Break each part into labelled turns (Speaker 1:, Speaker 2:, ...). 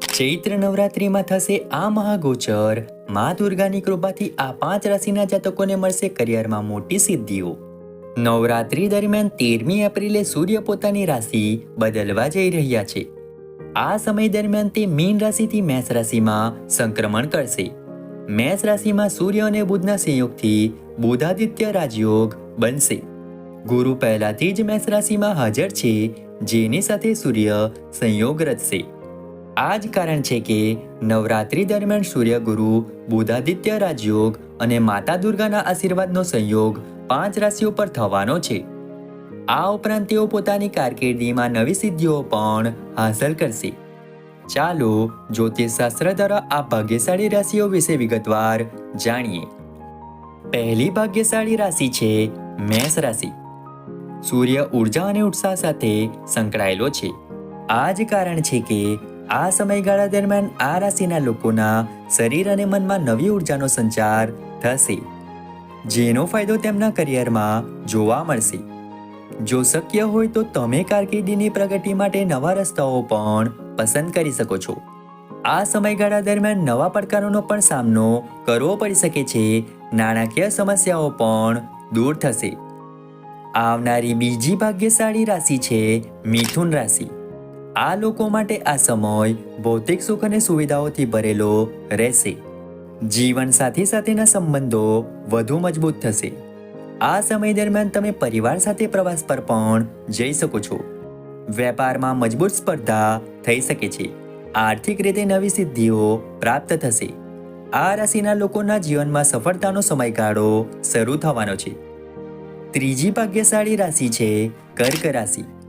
Speaker 1: ચૈત્ર નવરાત્રિમાં થશે આ મહાગોચર. મા દુર્ગાની કૃપાથી આ પાંચ રાશિના જાતકોને મળશે કરિયરમાં મોટી સિદ્ધિઓ. નવરાત્રી દરમિયાન તેરમી એપ્રિલે સૂર્ય પોતાની રાશિ બદલવા જઈ રહ્યા છે. આ સમય દરમિયાન તે મીન રાશિથી મેષ રાશિમાં સંક્રમણ કરશે. મેષ રાશિમાં સૂર્ય અને બુધના સંયોગથી બુધાદિત્ય રાજયોગ બનશે. ગુરુ પહેલાથી જ મેષ રાશિમાં હાજર છે, જેની સાથે સૂર્ય સંયોગ રચશે. આ જ કારણ છે કે નવરાત્રી દરમિયાન સૂર્ય ગુરુ બુધાદિત્ય રાજયોગ અને માતા દુર્ગાના આશીર્વાદનો સંયોગ પાંચ રાશિઓ પર થવાનો છે. આ ઉપરાંત તેઓ પોતાની કારકિર્દીમાં નવી સિદ્ધિઓ પણ હાંસલ કરશે. ચાલો જ્યોતિષશાસ્ત્ર દ્વારા આ ભાગ્યશાળી રાશિઓ વિશે વિગતવાર જાણીએ. પહેલી ભાગ્યશાળી રાશિ છે મેષ રાશિ. સૂર્ય ઊર્જા અને ઉત્સાહ સાથે સંકળાયેલો છે. આ જ કારણ છે કે આ સમયગાળા દરમિયાન આ રાશિના લોકોના શરીર અને મનમાં નવી ઉર્જાનો સંચાર થશે. જેનો ફાયદો તેમના કરિયરમાં જોવા મળશે. જો શક્ય હોય તો તમે કારકિર્દીની પ્રગતિ માટે નવા રસ્તાઓ પણ પસંદ કરી શકો છો. આ સમયગાળા દરમિયાન નવા પડકારોનો પણ સામનો કરવો પડી શકે છે, નાણાકીય સમસ્યાઓ પણ દૂર થશે. આવનારી બીજી ભાગ્યશાળી રાશિ છે, મિથુન રાશિ. આ લોકો માટે આ સમય ભૌતિક સુખ અને સુવિધાઓથી ભરેલો રહેશે. જીવન સાથી સાથેના સંબંધો વધુ મજબૂત થશે. આ સમય દરમિયાન તમે પરિવાર સાથે પ્રવાસ પર પણ જઈ શકો છો. વેપારમાં મજબૂત સ્પર્ધા થઈ શકે છે. આર્થિક રીતે નવી સિદ્ધિઓ પ્રાપ્ત થશે. આ રાશિના લોકોના જીવનમાં સફળતાનો સમયગાળો શરૂ થવાનો છે. ત્રીજી ભાગ્યશાળી રાશિ છે કર્ક રાશિ.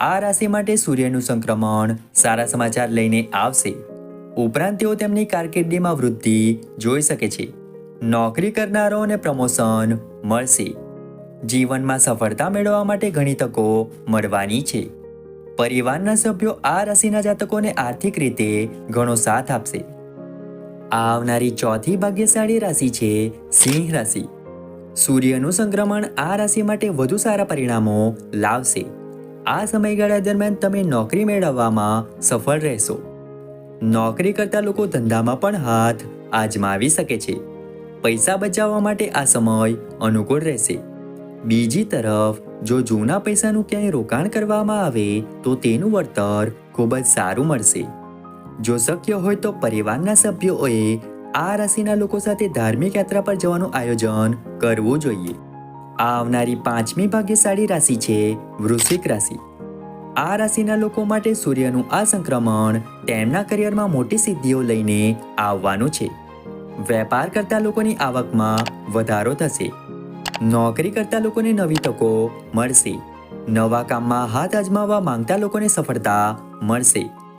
Speaker 1: આ રાશિ માટે સૂર્યનું સંક્રમણ સારા સમાચાર લઈને આવશે. ઉપરાંત તેઓ તેમની કારકિર્દીમાં વૃદ્ધિ જોઈ શકે છે. નોકરી કરનારાઓને પ્રમોશન મળશે. જીવનમાં સફળતા મેળવવા માટે ઘણી તકો મળવાની છે. પરિવારના સભ્યો આ રાશિના જાતકોને આર્થિક રીતે ઘણો સાથ આપશે. આવનારી ચોથી ભાગ્યશાળી રાશિ છે સિંહ રાશિ. સૂર્યનું સંક્રમણ આ રાશિ માટે વધુ સારા પરિણામો લાવશે. આ સમયગાળા દરમિયાન તમે નોકરી મેળવવામાં સફળ રહેશો. નોકરી કરતા લોકો ધંધામાં પણ હાથ આજમાવી શકે છે. પૈસા બચાવવા માટે આ સમય અનુકૂળ રહેશે. બીજી તરફ, જો જૂના પૈસાનું ક્યાંય રોકાણ કરવામાં આવે, તો તેનું વળતર ખૂબ જ સારું મળશે. જો શક્ય હોય તો પરિવારના સભ્યોએ આ રાશિના લોકો સાથે ધાર્મિક યાત્રા પર જવાનું આયોજન કરવું જોઈએ. આવનારી પાંચમી ભાગ્યશાળી રાશિ છે વૃશ્ચિક રાશિ. આ રાશિના લોકો માટે સૂર્યનું આ સંક્રમણ તેમના કરિયરમાં મોટી સિદ્ધિઓ લઈને આવવાનું છે. વેપાર કરતા લોકોની આવકમાં વધારો થશે. નોકરી કરતા લોકોને નવી તકો મળશે. નવા કામમાં હાથ અજમાવવા માંગતા લોકોને સફળતા મળશે.